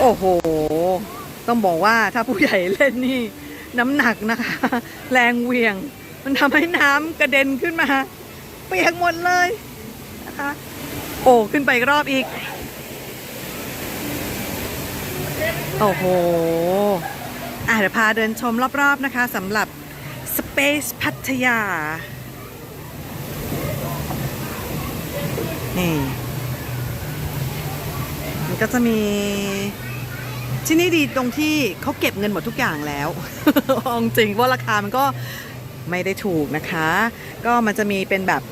โอ้โห ต้องบอกว่าถ้าผู้ใหญ่เล่นนี่น้ำหนักนะคะ แรงเวียง มันทำให้น้ำกระเด็นขึ้นมา เปียกหมดเลยนะคะ โอ้ขึ้นไปรอบอีก โอ้โหอะเดี๋ยวพาเดินชมรอบๆนะคะสำหรับ Space พัทยา นี่ ก็จะมีที่นี่ดีตรงที่เขาเก็บเงินหมดทุกอย่างแล้วอาจริงว่าราคามันก็ไม่ได้ถูกนะคะ ก็มันจะมีเป็นแบบ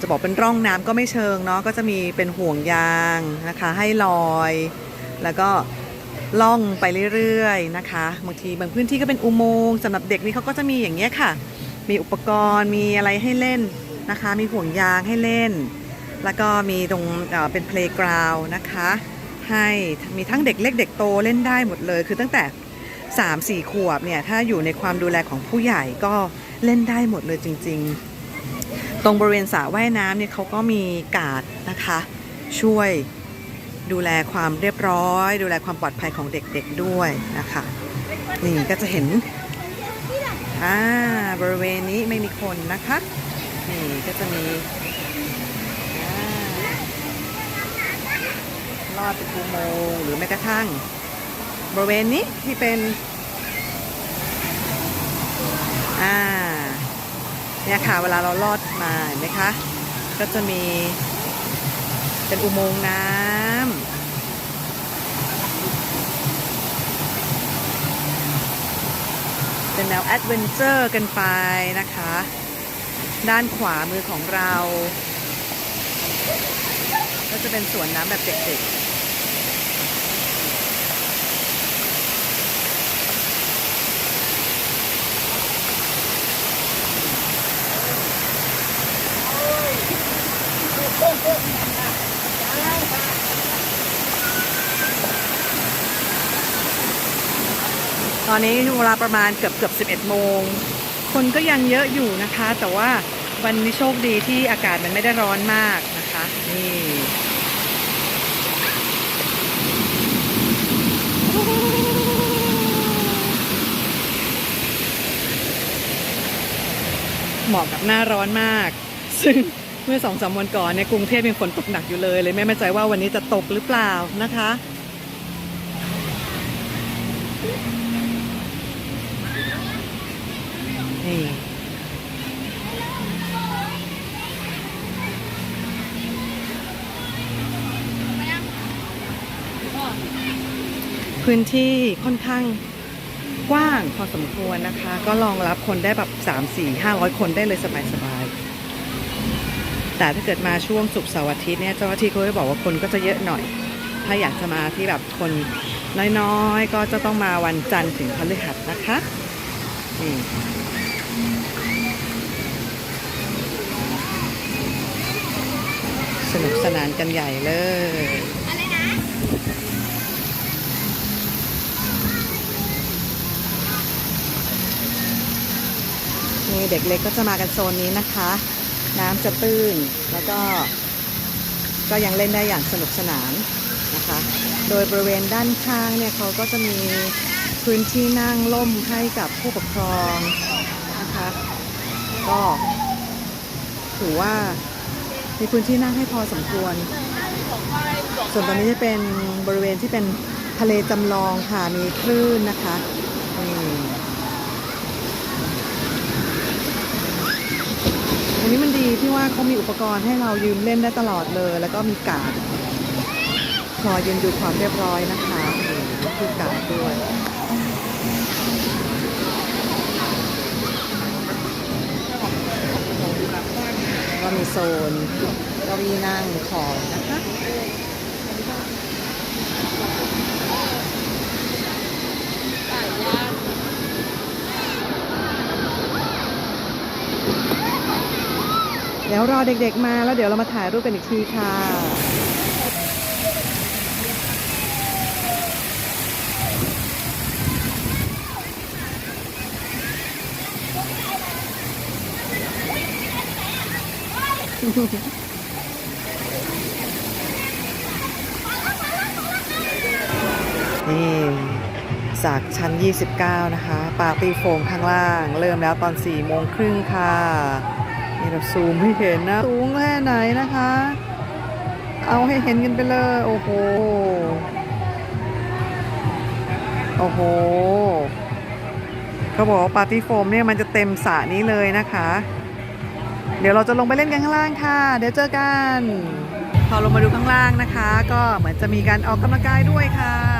จะบอกเป็นร่องน้ำก็ไม่เชิงเนาะก็จะมีเป็นห่วงยางนะคะ ให้ลอย แล้วก็ล่องไปเรื่อยๆนะคะบางทีบางพื้นที่ก็เป็นอุโมงค์สำหรับเด็กนี่เขาก็จะมีอย่างเงี้ยค่ะ มีอุปกรณ์มีอะไรให้เล่นนะคะ มีห่วงยางให้เล่น แล้วก็มีตรงเป็นเพลย์กราวน์นะคะ ให้มีทั้งเด็กเล็กเด็กโตเล่นได้หมดเลย คือตั้งแต่ 3 4 ขวบเนี่ยถ้าอยู่ในความดูแลของผู้ใหญ่ก็เล่นได้หมดเลยจริง ๆ ตรงบริเวณสระว่ายน้ำเนี่ยเขาก็มีการ์ดนะคะ ช่วยดูแลความเรียบร้อย ดูแลความปลอดภัยของเด็กๆด้วยนะคะ นี่ก็จะเห็นอ่าบริเวณนี้ไม่มีคนนะคะ นี่ก็จะมีอ่าร อดเป็นอุโมงหรือแม้กระทั่ง บริเวณนี้ที่เป็น อ่า เนี่ยค่ะ เวลาเราลอดมาเห็นไหมคะ ก็จะมีเป็นอุโมงค์น้ำเป็นแนวแอดเวนเจอร์กันไปนะคะ ด้านขวามือของเรา ก็จะเป็นสวนน้ำแบบเด็กๆ ตอนนี้เวลาประมาณเกือบเกือบ 11 โมง คนก็ยังเยอะอยู่นะคะ แต่ว่าวันนี้โชคดีที่อากาศมันไม่ได้ร้อนมากนะคะ นี่เหมาะกับหน้าร้อนมาก ซึ่งเมื่อสองสามวันก่อนในยกรุงเทพยังฝนตกหนักอยู่เลยเลยไม่แน่ใจว่าวันนี้จะตกหรือเปล่านะคะ นี่พื้นที่ค่อนข้างกว้างพอสมควรนะคะ ก็รองรับคนได้แบบ3 4 500 คนได้เลยสบายๆแต่ถ้าเกิดมาช่วงศุกเสาร์อาทิตย์เนี่ยเจ้าหน้าที่เขาจะบอกว่าคนก็จะเยอะหน่อย ถ้าอยากจะมาที่แบบคนน้อยๆ ก็จะต้องมาวันจันทร์ถึงพฤหัสนะคะนี่ สนุกสนานกันใหญ่เลยนี่เด็กเล็กก็จะมากันโซนนี้นะคะ น้ำจะตื้นแล้วก็ ก็ยังเล่นได้อย่างสนุกสนานนะคะ โดยบริเวณด้านข้างเนี่ยเขาก็จะมีพื้นที่นั่งล่มให้กับผู้ปกครองนะคะ ก็ถือว่า มีพื้นที่นั่งให้พอสมควร ส่วนตอนนี้จะเป็นบริเวณที่เป็นทะเลจำลองค่ะ มีคลื่นนะคะนี่อันนี้มันดีที่ว่าเขามีอุปกรณ์ให้เรายืนเล่นได้ตลอดเลย แล้วก็มีกาดคอยยืนดูความเรียบร้อยนะคะนี่คือกาดด้วย โซนเก็มีนั่งของนะคะเดี๋ยวรอเด็กๆมาแล้วเดี๋ยวเรามาถ่ายรูปกันอีกทีค่ะ นี่จากชั้น 29 นะคะ ปาร์ตี้โฟมข้างล่าง เริ่มแล้วตอน 4 โมงครึ่งค่ะ นี่เราซูมให้เห็นนะ สูงแค่ไหนนะคะ เอาให้เห็นกันไปเลย โอ้โห โอ้โหเขาบอกว่าปาร์ตี้โฟมเนี่ยมันจะเต็มสระนี้เลยนะคะ เดี๋ยวเราจะลงไปเล่นกันข้างล่างค่ะ เดี๋ยวเจอกัน พอลงมาดูข้างล่างนะคะ ก็เหมือนจะมีการออกกำลังกายด้วยค่ะ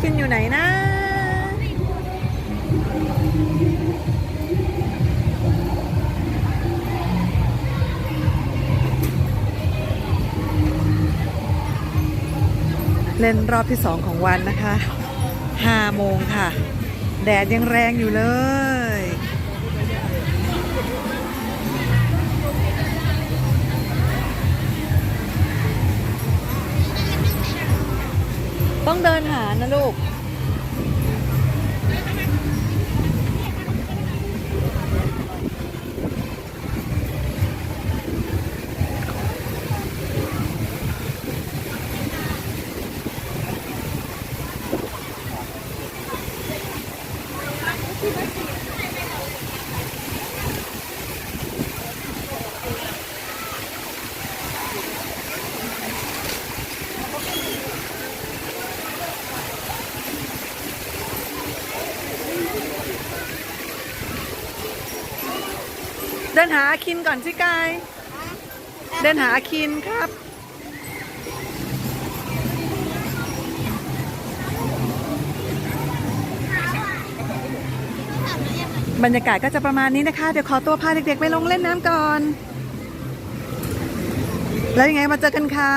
อาคินอยู่ไหนนะเล่นรอบที่สองของวันนะคะ5โมงค่ะ แดดยังแรงอยู่เลย ต้องเดินหา ลูก เดินหาอาคินก่อนสิกาย เดินหาอาคินครับ บรรยากาศก็จะประมาณนี้นะคะ เดี๋ยวขอตัวพาเด็กๆไปลงเล่นน้ำก่อน แล้วยังไงมาเจอกันค่ะ